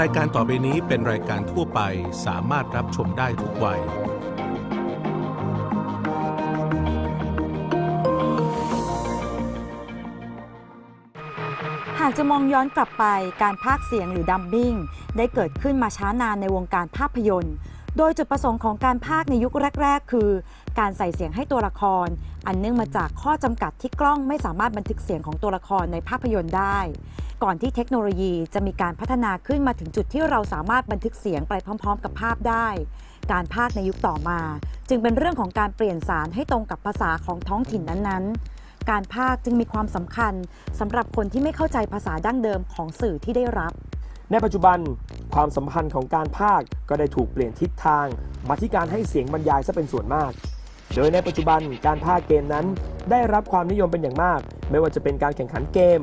รายการต่อไปนี้เป็นรายการทั่วไปสามารถรับชมได้ทุกวัย หากจะมองย้อนกลับไปการพากย์เสียงหรือดัมบิ้งได้เกิดขึ้นมาช้านานในวงการภาพยนตร์ โดยจุดประสงค์ของการพากย์ในยุคแรก ๆ คือ การใส่เสียงให้ตัวละคร อันเนื่องมาจากข้อจำกัดที่กล้องไม่สามารถบันทึกเสียงของตัวละครในภาพยนตร์ได้ ก่อนที่เทคโนโลยีจะมีการพัฒนาขึ้นมาถึงจุดที่เราสามารถบันทึกเสียงไปพร้อม ๆ กับภาพได้ การพากในยุคต่อมา จึงเป็นเรื่องของการเปลี่ยนสารให้ตรงกับภาษาของท้องถิ่นนั้นๆ การพากจึงมีความสำคัญสำหรับคนที่ไม่เข้าใจภาษาดั้งเดิมของสื่อที่ได้รับ ในปัจจุบันความสัมพันธ์ของการพากก็ได้ถูกเปลี่ยนทิศทางมาที่การให้เสียงบรรยายซะเป็นส่วนมาก โดยในปัจจุบันการพากเกมนั้น ได้รับความนิยมเป็นอย่างมาก ไม่ว่าจะเป็นการแข่งขันเกม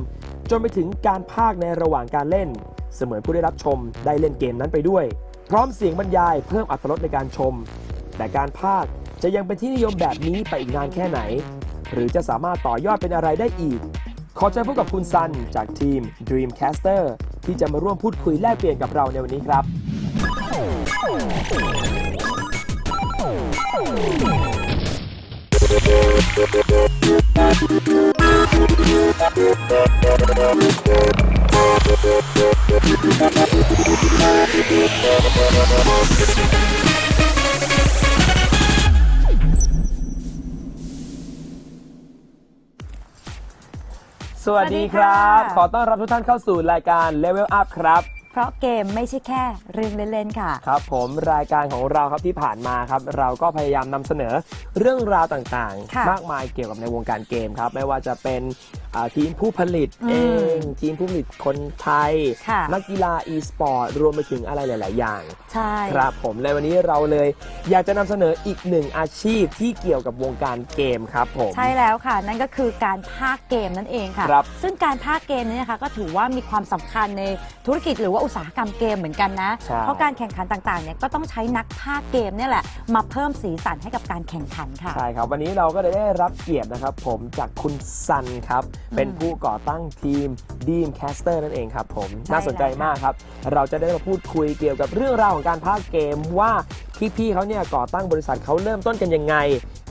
จนไปถึงการพากย์ในระหว่างการเล่น เสมือนผู้ได้รับชมได้เล่นเกมนั้นไปด้วย พร้อมเสียงบรรยายเพิ่มอรรถรสในการชม แต่การพากย์จะยังเป็นที่นิยมแบบนี้ไปอีกนานแค่ไหน หรือจะสามารถต่อยอดเป็นอะไรได้อีก ขอเชิญพบกับคุณซันจากทีม Dreamcaster ที่จะมาร่วมพูดคุยแลกเปลี่ยนกับเราในวันนี้ครับ สวัสดีครับ สวัสดีค่ะ ขอต้อนรับทุกท่านเข้าสู่รายการ Level Up ครับ เพราะเกมไม่ใช่แค่เรื่องเล่น ๆ ค่ะ ครับผมรายการของเราครับที่ผ่านมาครับ เราก็พยายามนำเสนอเรื่องราวต่างค่ะ ๆ มากมายเกี่ยวกับในวงการเกมครับ ไม่ว่าจะเป็น อ่าทีมผู้ผลิตอืมเอง ทีมผู้ผลิตคนไทย ค่ะนักกีฬา e-sport รวมไปถึงอะไรหลาย ๆ อย่าง ใช่ ครับผมในวันนี้เราเลยอยากจะนำเสนออีกหนึ่งอาชีพที่เกี่ยวกับวงการเกมครับผม ใช่แล้วค่ะ นั่นก็คือการพากย์เกมนั่นเองค่ะ ครับซึ่งการพากย์เกมนี้นะคะก็ถือว่ามีความสำคัญในธุรกิจหรือว่าอุตสาหกรรมเกมเหมือนกันนะ ใช่ เพราะการแข่งขันต่างๆเนี่ยก็ต้องใช้นักพากย์เกมเนี่ยแหละมาเพิ่มสีสันให้กับการแข่งขันค่ะ ใช่ครับ วันนี้เราก็เลยได้รับเกียรตินะครับ ผมจากคุณซันครับเป็นผู้ก่อตั้งทีม Dream Caster นั่นเองครับผมใช่น่าสนใจแล้วค่ะมากครับ เราจะได้มาพูดคุยเกี่ยวกับเรื่องราวของการพากย์เกมว่าพี่ๆเขาเนี่ยก่อตั้งบริษัทเขาเริ่มต้นกันยังไง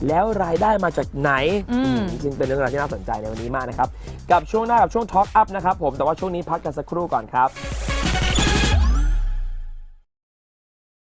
แล้วรายได้มาจากไหนอืมอืมซึ่งเป็นเรื่องราวที่น่าสนใจในวันนี้มากนะครับ กับช่วงหน้ากับช่วง Talk Up นะครับผมแต่ว่าช่วงนี้พักกันสักครู่ก่อนครับ